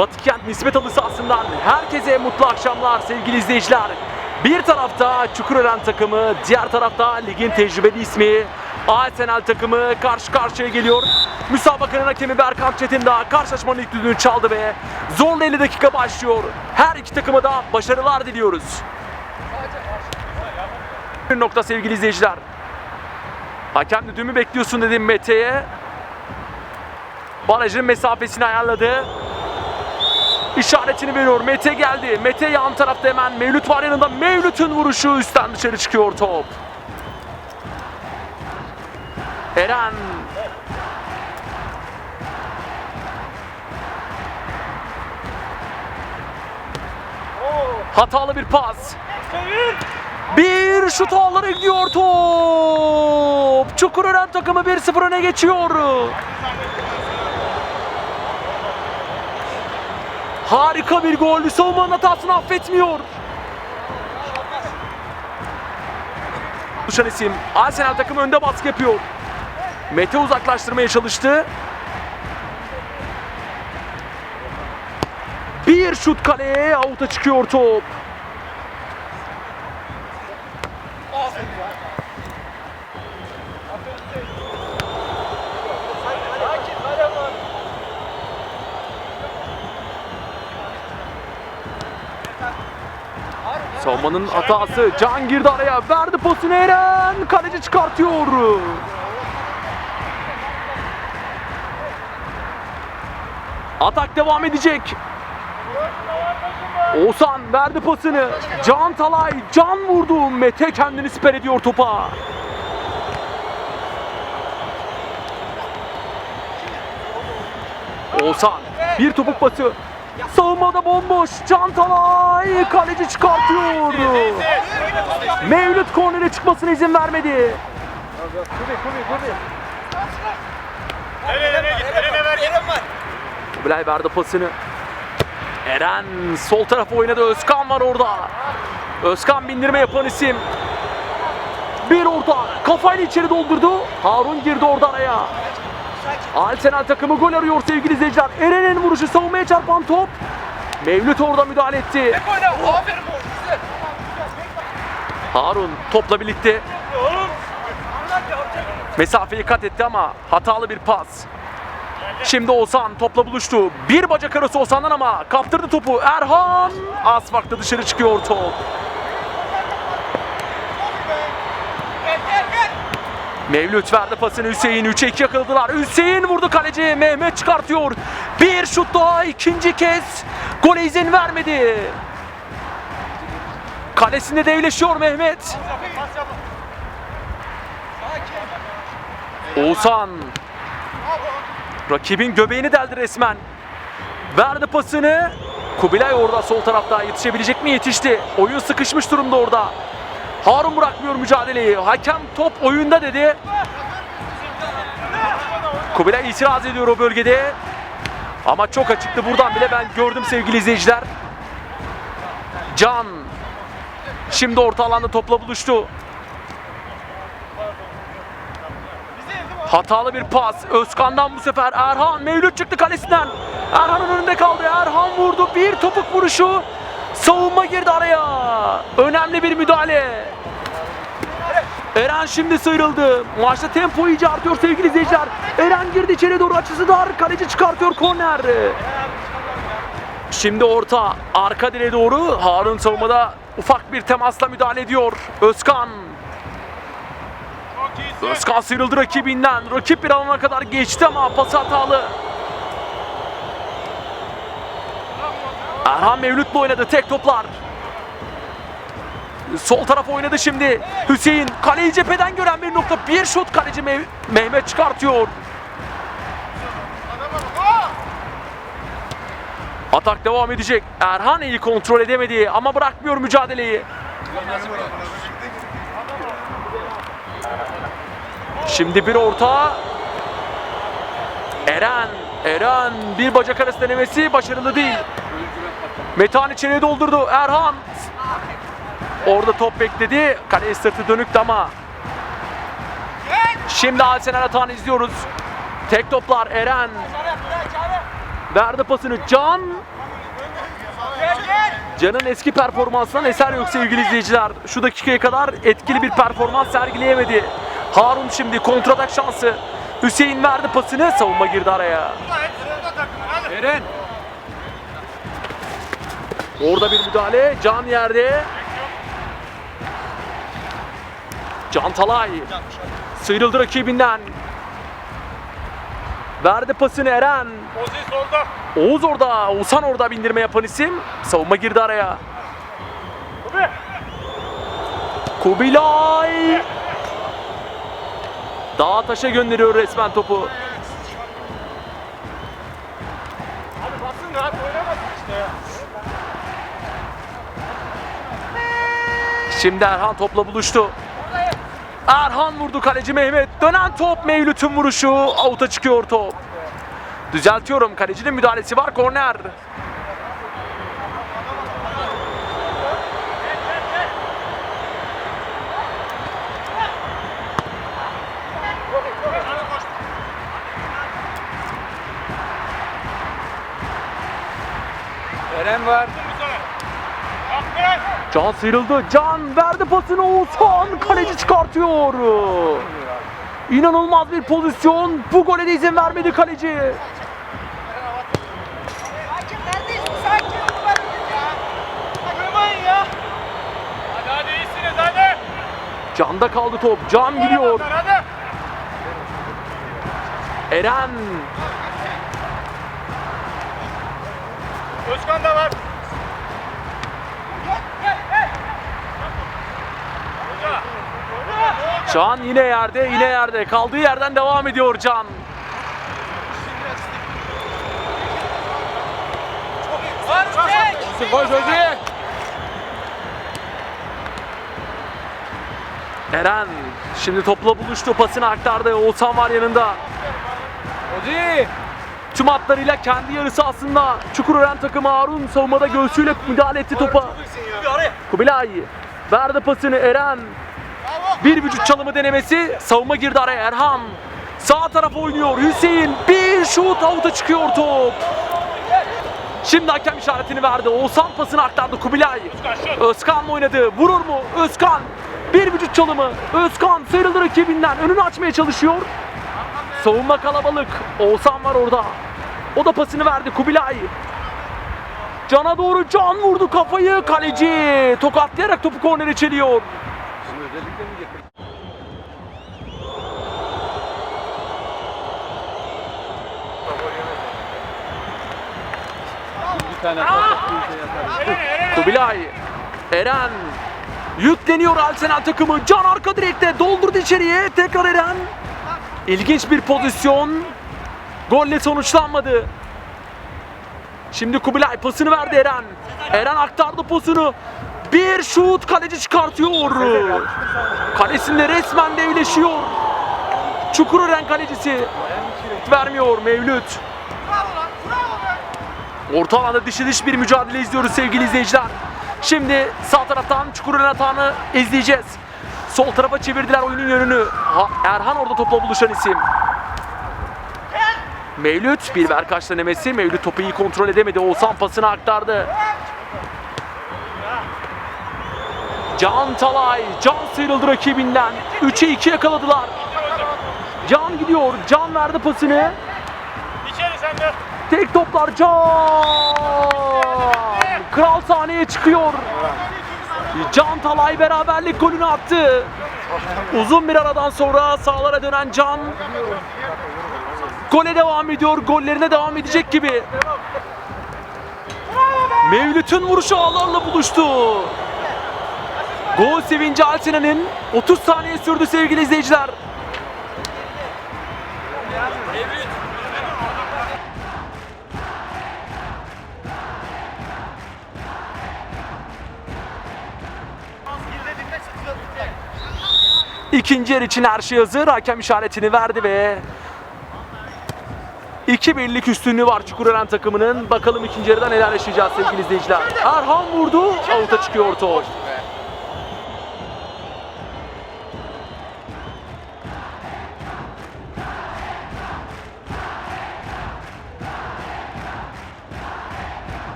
Batıkent Nispet Halı sahasından herkese mutlu akşamlar sevgili izleyiciler. Bir tarafta Çukurören takımı, diğer tarafta ligin tecrübeli ismi Arsenal takımı karşı karşıya geliyor. Müsabakanın hakemi Berkan Çetin daha karşılaşmanın ilk düdüğünü çaldı ve zorlu 50 dakika başlıyor. Her iki takıma da başarılar diliyoruz. Bir nokta sevgili izleyiciler. Hakem düdüğümü bekliyorsun dedim Mete'ye. Barajın mesafesini ayarladı. İşaretini veriyor. Mete geldi. Mete yan tarafta hemen Mevlüt var yanında. Mevlüt'ün vuruşu üstten dışarı çıkıyor top. Eren. Hatalı bir pas. Bir şut ağlara gidiyor top. Çukurören takımı 1-0 öne geçiyor. Harika bir gol. Savunmanın hatasını affetmiyor. Düşen isim. Arsenal takımı önde baskı yapıyor. Mete uzaklaştırmaya çalıştı. Bir şut kaleye avuta çıkıyor top. Savunmanın hatası. Can girdi araya. Verdi pasını Eren. Kaleci çıkartıyor. Atak devam edecek. Oğuzhan verdi pasını. Can Talay. Can vurdu. Mete kendini siper ediyor topa. Oğuzhan. Bir topuk pası. Savunmada bomboş. Can Talay. Kaleci çıkartıyor. Mevlüt kornere çıkmasına izin vermedi. Kubilay verdi pasını. Eren sol tarafa oynadı. Özkan var orada. Özkan bindirme yapan isim. Bir orta kafayla içeri doldurdu. Harun girdi orada araya. Arsenal takımı gol arıyor sevgili izleyiciler. Eren'in vuruşu savunmaya çarpan top. Mevlüt orada müdahale etti. Harun topla birlikte mesafeyi kat etti ama hatalı bir pas. Şimdi Oğuzhan topla buluştu. Bir bacak arası Oğuzhan'dan ama kaptırdı topu. Erhan az farklı dışarı çıkıyor top. Mevlüt verdi pasını Hüseyin. 3'e 2 yakaladılar. Hüseyin vurdu kaleci. Mehmet çıkartıyor. Bir şut daha ikinci kez. Gole izin vermedi. Kalesinde devleşiyor Mehmet. Oğuzhan. Rakibin göbeğini deldi resmen. Verdi pasını. Kubilay orada sol tarafta yetişebilecek mi? Yetişti. Oyun sıkışmış durumda orada. Harun bırakmıyor mücadeleyi. Hakem top oyunda dedi. Kubilay itiraz ediyor o bölgede. Ama çok açıktı. Buradan bile ben gördüm sevgili izleyiciler. Can. Şimdi orta alanda topla buluştu. Hatalı bir pas. Özkan'dan bu sefer Erhan. Mevlüt çıktı kalesinden. Erhan'ın önünde kaldı. Erhan vurdu. Bir topuk vuruşu. Savunma girdi araya. Önemli bir müdahale. Eren şimdi sıyrıldı. Maçta tempo iyice artıyor sevgili izleyiciler. Eren girdi içeri doğru açısı dar. Kaleci çıkartıyor korner. Şimdi orta arka direğe doğru Harun savunmada ufak bir temasla müdahale ediyor. Özkan. Özkan sıyrıldı rakibinden. Rakip bir alana kadar geçti ama pası hatalı. Erhan Mevlüt'le oynadı tek toplar. Sol tarafa oynadı şimdi. Hüseyin kaleyi cepheden gören bir nokta. Bir şut kaleci Mev- Mehmet çıkartıyor. Atak devam edecek. Erhan iyi kontrol edemedi ama bırakmıyor mücadeleyi. Şimdi bir orta. Eren, Eren bir bacak arası denemesi başarılı değil. Metehan içeriye doldurdu. Erhan Orada top bekledi. Kaleye sırtı dönüktü ama. Şimdi Arsenal atağını izliyoruz. Tek toplar Eren. Verdi pasını Can. Can'ın eski performansından eser yok sevgili izleyiciler. Şu dakikaya kadar etkili bir performans sergileyemedi. Harun şimdi kontratak şansı. Hüseyin verdi pasını. Savunma girdi araya. Eren. Orada bir müdahale. Can yerde. Can Talay. Sıyrıldı rakibinden. Verdi pasını Eren. Ozi solda. Oğuz orada. Oğuzhan orada bindirme yapan isim. Savunma girdi araya. Kubi. Kubilay. Dağa taşa gönderiyor resmen topu. Şimdi Erhan topla buluştu. Erhan vurdu kaleci Mehmet. Dönen top Mevlüt'ün vuruşu. Avuta çıkıyor top. Düzeltiyorum. Kalecinin müdahalesi var. Korner. Eren var. Can sıyrıldı. Can verdi pasını Oğuzhan. Kaleci çıkartıyor. İnanılmaz bir pozisyon. Bu gole de izin vermedi kaleci. Can'da kaldı top. Can gidiyor. Eren. Özkan da var. Can yine yerde, yine yerde. Kaldığı yerden devam ediyor Can. Eren şimdi topla buluştu. Pasını aktardı. Oğuzhan var yanında. Ozi. Tüm hatlarıyla kendi yarısı aslında. Çukurören takımı Harun savunmada göğsüyle müdahale etti topa. Kubilay verdi pasını Eren. Bir vücut çalımı denemesi. Savunma girdi araya Erhan. Sağ tarafa oynuyor Hüseyin. Bir şut avuta çıkıyor top. Şimdi hakem işaretini verdi. Oğuzhan pasını aktardı Kubilay. Özkan oynadı. Vurur mu? Özkan. Bir vücut çalımı. Özkan sıyrıldı rakibinden. Önünü açmaya çalışıyor. Savunma kalabalık. Oğuzhan var orada. O da pasını verdi Kubilay. Can'a doğru Can vurdu kafayı. Kaleci tokatlayarak topu kornere çeliyor. Tane Kubilay. Eren. Yükleniyor Arsenal takımı. Can arka direkte doldurdu içeriye. Tekrar Eren. İlginç bir pozisyon. Golle sonuçlanmadı. Şimdi Kubilay pasını verdi Eren. Eren aktardı pasını. Bir şut kaleci çıkartıyor. Kalesinde resmen devleşiyor. Çukurören kalecisi. Vermiyor Mevlüt. Orta alanda dişi diş bir mücadele izliyoruz sevgili izleyiciler. Şimdi sağ taraftan Çukurören atağını izleyeceğiz. Sol tarafa çevirdiler oyunun yönünü. Ha- Erhan orada topla buluşan isim. Mevlüt bir verkaç denemesi. Mevlüt topu iyi kontrol edemedi. Oğuzhan pasını aktardı. Can Talay. Can sıyrıldı rakibinden. 3'e 2 yakaladılar. Can gidiyor. Can verdi pasını. İçeri sen de. Tek toplar Can. Kral sahneye çıkıyor. Can Talay beraberlik golünü attı. Uzun bir aradan sonra sağlara dönen Can gole devam ediyor. Gollerine devam edecek gibi. Mevlüt'ün vuruşu ağlarla buluştu. Gol sevinci Alsena'nın 30 saniye sürdü sevgili izleyiciler. İkinci yer için her şey hazır. Hakem işaretini verdi ve 2 birlik üstünlüğü var Çukurören takımının. Bakalım ikinci yarıda neler yaşayacağız sevgili izleyiciler. Erhan vurdu. Avuta çıkıyor top.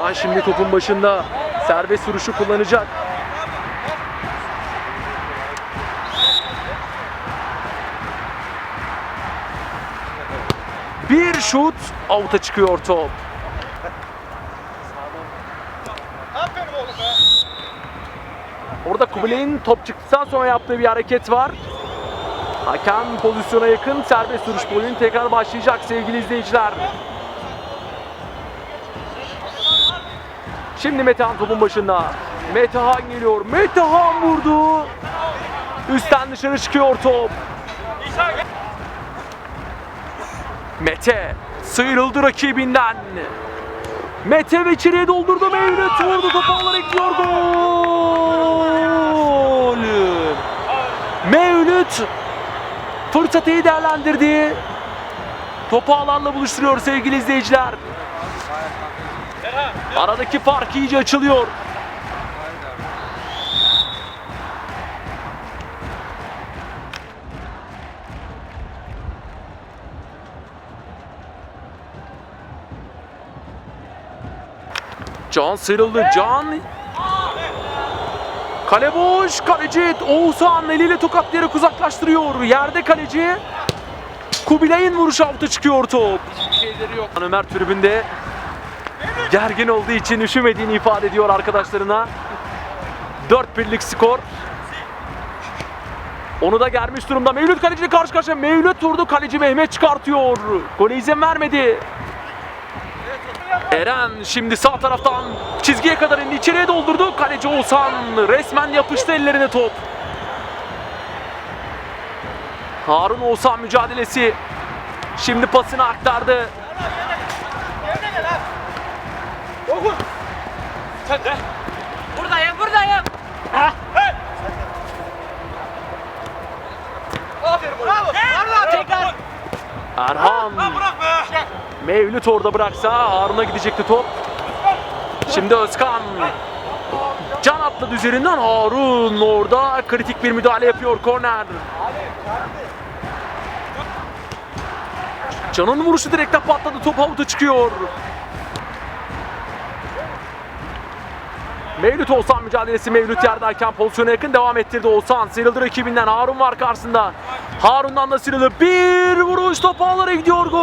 Can şimdi topun başında serbest vuruşu kullanacak. Bir şut, avuta çıkıyor top. Orada Kubilay'ın top çıktıktan sonra yaptığı bir hareket var. Hakem pozisyona yakın serbest vuruş golünün tekrar başlayacak sevgili izleyiciler. Şimdi Metehan topun başında. Metehan geliyor. Metehan vurdu. Üstten dışarı çıkıyor top. Mete sıyrıldı rakibinden. Mete ve içeriye doldurdu Mevlüt vurdu topu alarak gidiyor gol. Mevlüt fırsatı değerlendirdi. Topu alanla buluşturuyor sevgili izleyiciler. Aradaki fark iyice açılıyor. Can sıyrıldı. Can Kale boş. Kaleci Oğuzhan eliyle tokatlayarak uzaklaştırıyor. Yerde kaleci. Kubilay'ın vuruşu alta çıkıyor top. Şeyleri yok. Ömer tribünde gergin olduğu için üşümediğini ifade ediyor arkadaşlarına. 4 birlik skor. Onu da germiş durumda. Mevlüt kaleciyle karşı karşıya. Mevlüt vurdu. Kaleci Mehmet çıkartıyor. Gole izin vermedi. Eren şimdi sağ taraftan çizgiye kadar indi. içeriye doldurdu. Kaleci Oğuzhan resmen yapıştı ellerine top. Harun Oğuzhan mücadelesi. Şimdi pasını aktardı. Sen de. Buradayım buradayım. Aferin oğlum. Bravo. Bravo. Tekrar. Erhan Bırak be. Mevlüt orada bıraksa Harun'a gidecekti top. Şimdi Özkan. Can atladı üzerinden Harun orada kritik bir müdahale yapıyor korner. Can'ın vuruşu direkten patladı top avuta çıkıyor. Mevlüt Oğuzhan mücadelesi Mevlüt yerdeyken pozisyona yakın devam ettirdi Oğuzhan. Sıyrıldı rakibinden Harun var karşısında. Harun'dan da sıyrıldı. Bir vuruş top ağlara gidiyor gol.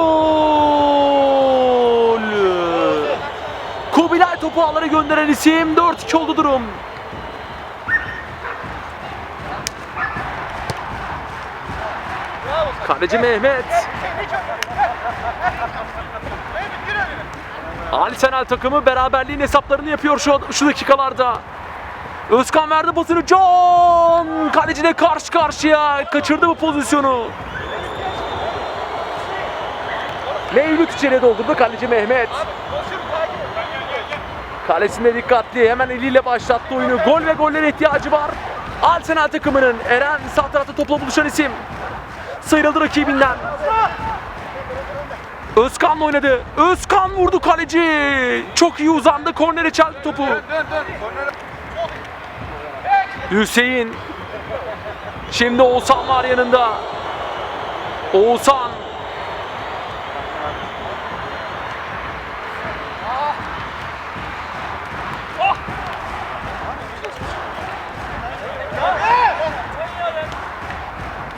Kubilay topu ağlara gönderen isim 4-2 oldu durum. Kaleci Mehmet. Ali Senel takımı beraberliğin hesaplarını yapıyor şu, şu dakikalarda. Özkan verdi pasını Can kaleciyle karşı karşıya kaçırdı bu pozisyonu. Mevlüt içeriye doldurdu kaleci Mehmet. Kalesinde dikkatli hemen eliyle başlattı oyunu. Gol ve gollere ihtiyacı var. Arsenal takımının Eren sağ tarafta topla buluşan isim. Sıyrıldı rakibinden. Özkan oynadı. Özkan vurdu kaleci. Çok iyi uzandı. Kornere çeldi topu. Dön dön. Kornere. Hüseyin. Şimdi Oğuzhan var yanında. Oğuzhan.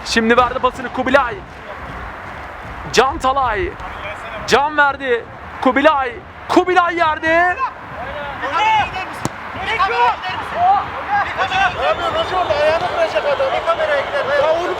Şimdi verdi pasını Kubilay. Can Talay. Can verdi. Kubilay. Kubilay yerde. Ayağını bırakacak adam. Bir kameraya gider. Ya oğlum